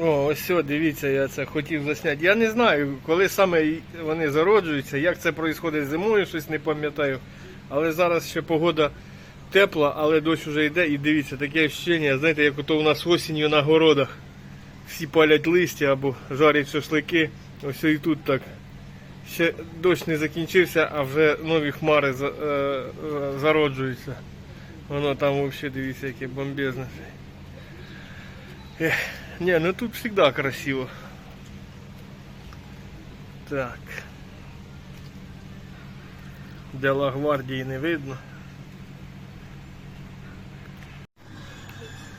О, ось все, дивіться, я це хотів засняти. Я не знаю, коли саме вони зароджуються, як це відбувається зимою, щось не пам'ятаю. Але зараз ще погода тепла, але дощ вже йде. І дивіться, таке ощущення, знаєте, як ото у нас осінню на городах. Всі палять листя або жарять шашлики. Ось і тут так. Ще дощ не закінчився, а вже нові хмари е, зароджуються. Воно там взагалі дивіться, яке бомбезне. Не, ну тут всегда красиво. Так. Дела гвардії не видно.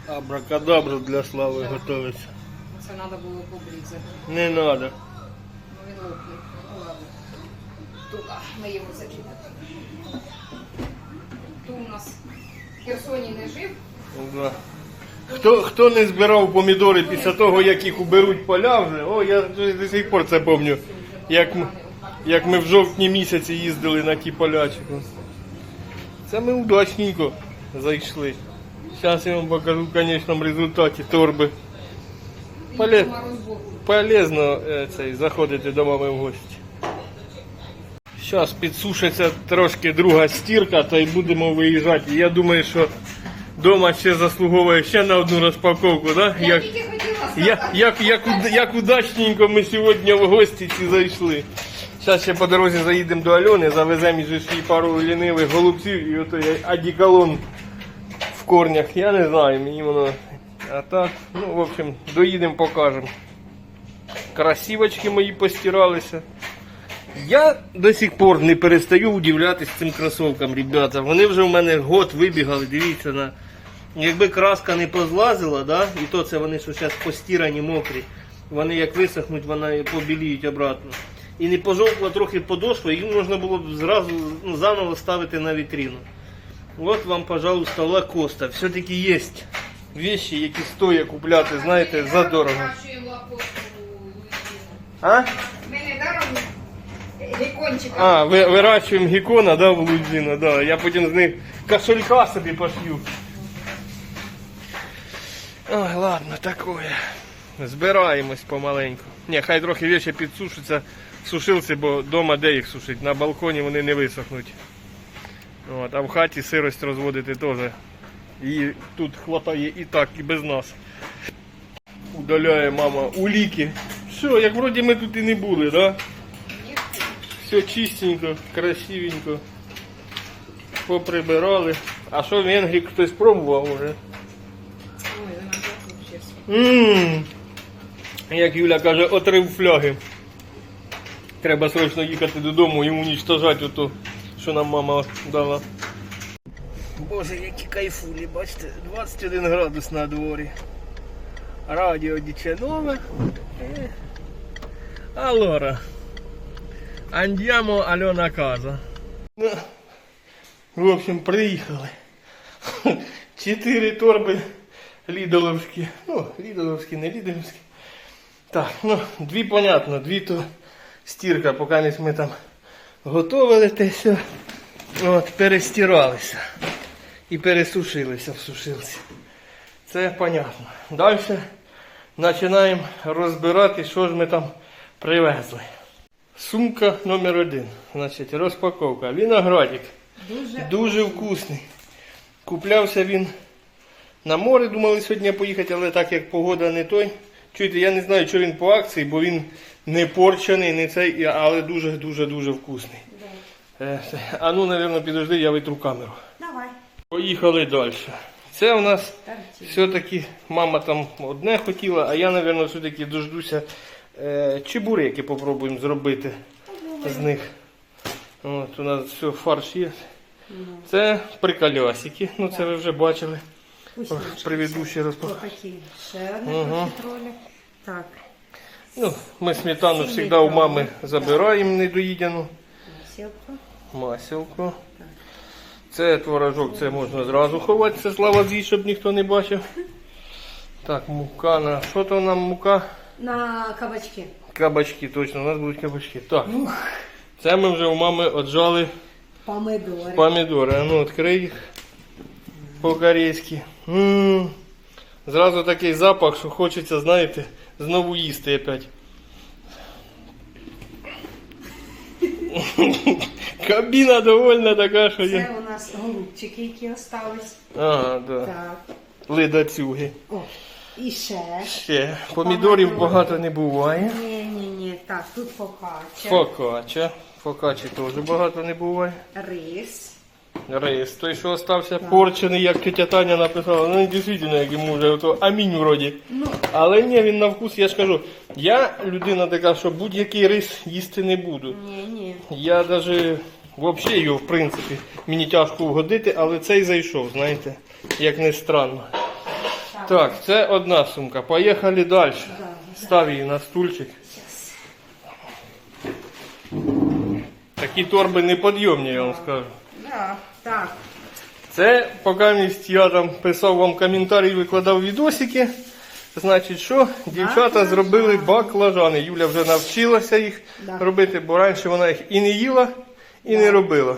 Абракадабру для слави готовиться. Це треба було побрізати. Не надо. Ну він лопне. Ну ладно. Туди ми його закидати. Тут у нас в Херсоні не жив. Ну, Да. Хто, хто не збирав помідори після того, як їх уберуть поля вже, о, я до сих пор це пам'ятаю. Як як ми в жовтні місяці їздили на ті полячики. Це ми удачненько зайшли. Зараз я вам покажу в конечному результаті торби. Поле- Полезно е, цей, заходити до мами в гості. Зараз підсушиться трошки друга стірка, та й будемо виїжджати. Я думаю, що вдома ще заслуговує ще на одну розпаковку, да? Я Як, тільки хотіла як, як, як, уд- як удачненько ми сьогодні в гості ці зайшли. Зараз ще по дорозі заїдемо до Альони, завеземо вже їй пару лінивих голубців і ото адіколон в корнях. Я не знаю, мені воно. А так, ну, в общем, доїдемо, покажемо. Красивочки мої постиралися. Я до сих пор не перестаю удивлятись цим кросовкам, ребята. Вони вже в мене год вибігали, дивіться на. Якби краска не позлазила, да, і то це вони що зараз постірані, мокрі. Вони як висохнуть, вони побіліють обратно. І не пожовкла трохи подошва, їм можна було б зразу ну, заново ставити на вітрину. От вам, пожалуйста, лакоста. Все-таки є вещи, які стоять купляти, знаєте, лапошку у А? Ми не даром гікончика. А, ви, вирощуємо гікона, да, в Лудзіна, да. Я потім з них кошелька собі пошью. Ой, ладно, такое. Збираємось помаленьку. Ні, хай трохи вещи підсушаться сушилці, бо вдома де їх сушить. На балконі вони не висохнуть. От, а в хаті сирость розводити теж. І тут хватає і так, і без нас. Удаляє мама уліки. Все, як вроді ми тут і не були, да? Все чистенько, красивенько. Поприбирали. А що в венгрік хтось пробував уже? Ой, вона так взагалі. Ммм. Як Юля каже, отрив фляги. Треба срочно їхати додому і унічтожати ото, що нам мама дала. Боже, які кайфулі, бачите, 21 градус на дворі. Радіо діченове. Е. Allora. Andiamo Альона Каза. Ну, в общем, приїхали. Чотири торби лідоловські. Ну, лідоловські, не лідоловські. Так, ну, дві понятно, дві то стірка, поки ми там готували те все. От, перестиралися. І пересушилися в сушилці. Це понятно. Далі починаємо розбирати, що ж ми там привезли. Сумка номер один. Значить, розпаковка. Виноградик. Дуже Дуже вкусний. Куплявся він на море, думали сьогодні поїхати, але так як погода не той. Чуєте, я не знаю, що він по акції, бо він не порчений, не цей, але дуже-дуже-дуже вкусний. Е, це- А ну, напевно, підожди, я витру камеру. Давай. Поїхали далі. Це у нас все-таки мама там одне хотіла, а я, напевно, все-таки дождуся е, чебуреки попробуємо зробити з них. От, у нас все, фарш є. Це приколясики, ну це ви вже бачили. Предыдущий розпак. Такі ще одне Ага. профітроли. Так, Ну, ми сметану завжди у мами забираємо недоїдену. сілку. Масілку. Це творожок, це можна зразу ховати, це слава з'їсть, щоб ніхто не бачив. Так, мука на. Що то нам мука? На кабачки. Кабачки, точно, у нас будуть кабачки. Так. Це ми вже у мами отжали Помидори. помідори. А ну, відкрий їх по-корейськи. Зразу такий запах, що хочеться, знаєте, знову їсти опять. Кабіна довольна така, що є. Це у нас голубчики, які остались. Ага, да. Так. Ледацюги. О, і ще. Ще. Помідорів багато не буває. Ні, ні, ні. Так, тут фокача. Фокача. Фокачі теж багато не буває. Рис. Рис, той, що остався порчений, як тетя Таня написала, ну дійсно, як йому вже ото амінь вроді. Ну, Але ні, він на вкус, я ж кажу, я людина така, що будь-який рис їсти не буду. ні, ні. Я навіть взагалі його, в принципі, мені тяжко вгодити, але цей зайшов, знаєте, як не странно. Так, це одна сумка. Поїхали далі. Став її на стульчик. Такі торби неподйомні, я вам скажу. Да, так. Це поки місць я там писав вам коментарі, викладав відосики. Значить, що дівчата зробили баклажани. Юля вже навчилася їх Да. робити, бо раніше вона їх і не їла, і не робила.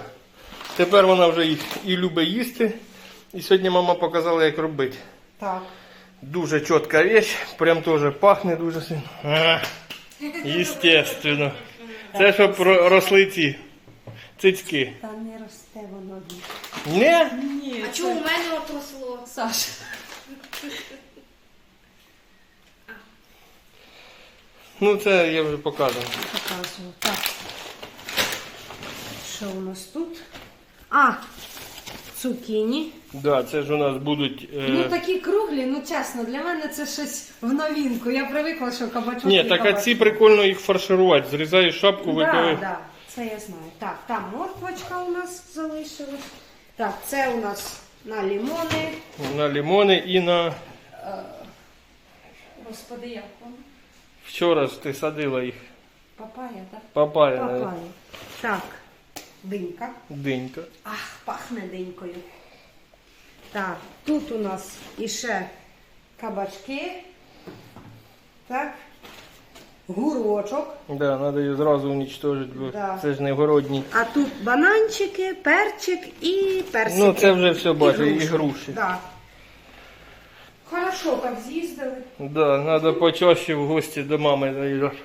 Тепер вона вже їх і любить їсти. І сьогодні мама показала, як робити. Так. Дуже чітка річ, прям теж пахне дуже сильно. Естественно. Це щоб росли ці цицьки. Та не росте воно. Не? А чому у мене отросло? Саша. Ну це я вже показував. Показую. Так. Що у нас тут? А, цукіні. Да, це ж у нас будуть. Е... Ну такі круглі, ну чесно, для мене це щось в новинку. Я привикла, що кабачок. Ні, так а ці прикольно їх фарширувати. Зрізаєш шапку, Да, виколи. да, це я знаю. Так, там морквочка у нас залишилась. Так, це у нас на лімони. на лимони і на. Господи, як воно? Вчора ж ти садила їх. Папая, так? Папая, Папая. Так, динька. динька. Ах, пахне динькою. Так, тут у нас іще кабачки. Так. Гурочок. Да, треба її зразу уничтожити, бо Да. це ж не городній. А тут бананчики, перчик і персики. Ну це вже все бачу, і груші. Да. Хорошо, так з'їздили. Да, треба почаще в гості до мами заїжджати.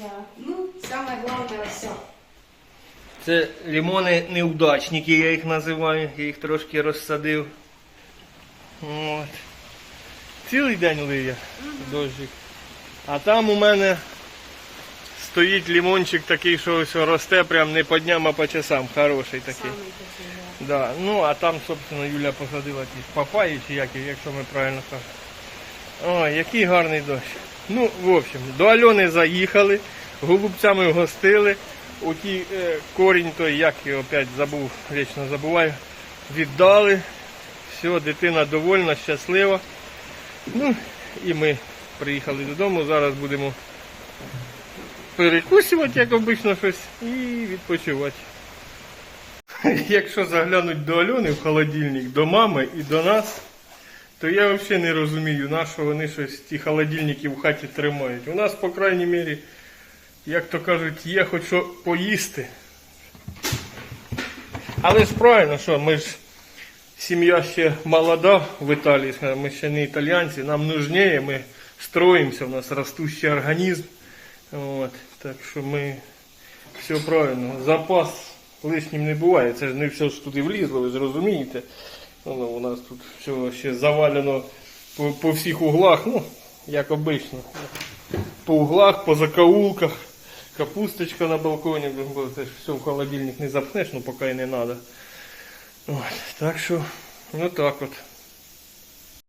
Да. Ну, саме головне все. Це лимони неудачники, я їх називаю, я їх трошки розсадив. От. Цілий день лиє дощик. А там у мене стоїть лимончик такий, що ось росте прям не по дням, а по часам. Хороший такий. Самий такий, да. Да. Ну а там, собственно, Юля посадила ті папаї чи які, якщо ми правильно кажемо. Ой, який гарний дощ. Ну, в общем, до Альони заїхали, голубцями гостили. У ті е, корінь той, як я опять забув, вічно забуваю, віддали. Все, дитина довольна, щаслива. Ну, і ми приїхали додому. Зараз будемо перекусувати, як обично, щось, і відпочивати. Якщо заглянуть до Альони в холодильник, до мами і до нас, то я взагалі не розумію, на що вони щось ті холодильники в хаті тримають. У нас, по крайній мірі, як то кажуть, є хоч що поїсти. Але ж правильно, що ми ж сім'я ще молода в Італії, ми ще не італіянці, нам нужніє, ми строїмося, у нас ростущий організм. От, так що ми все правильно. Запас лишнім не буває. Це ж не все ж туди влізло, ви ж розумієте. Ну, у нас тут все ще завалено по, по всіх углах, ну, як обично. По углах, по закоулках. Капусточка на балконі, це все в холодильник не запхнеш, ну поки і не треба. Так що, ну так от.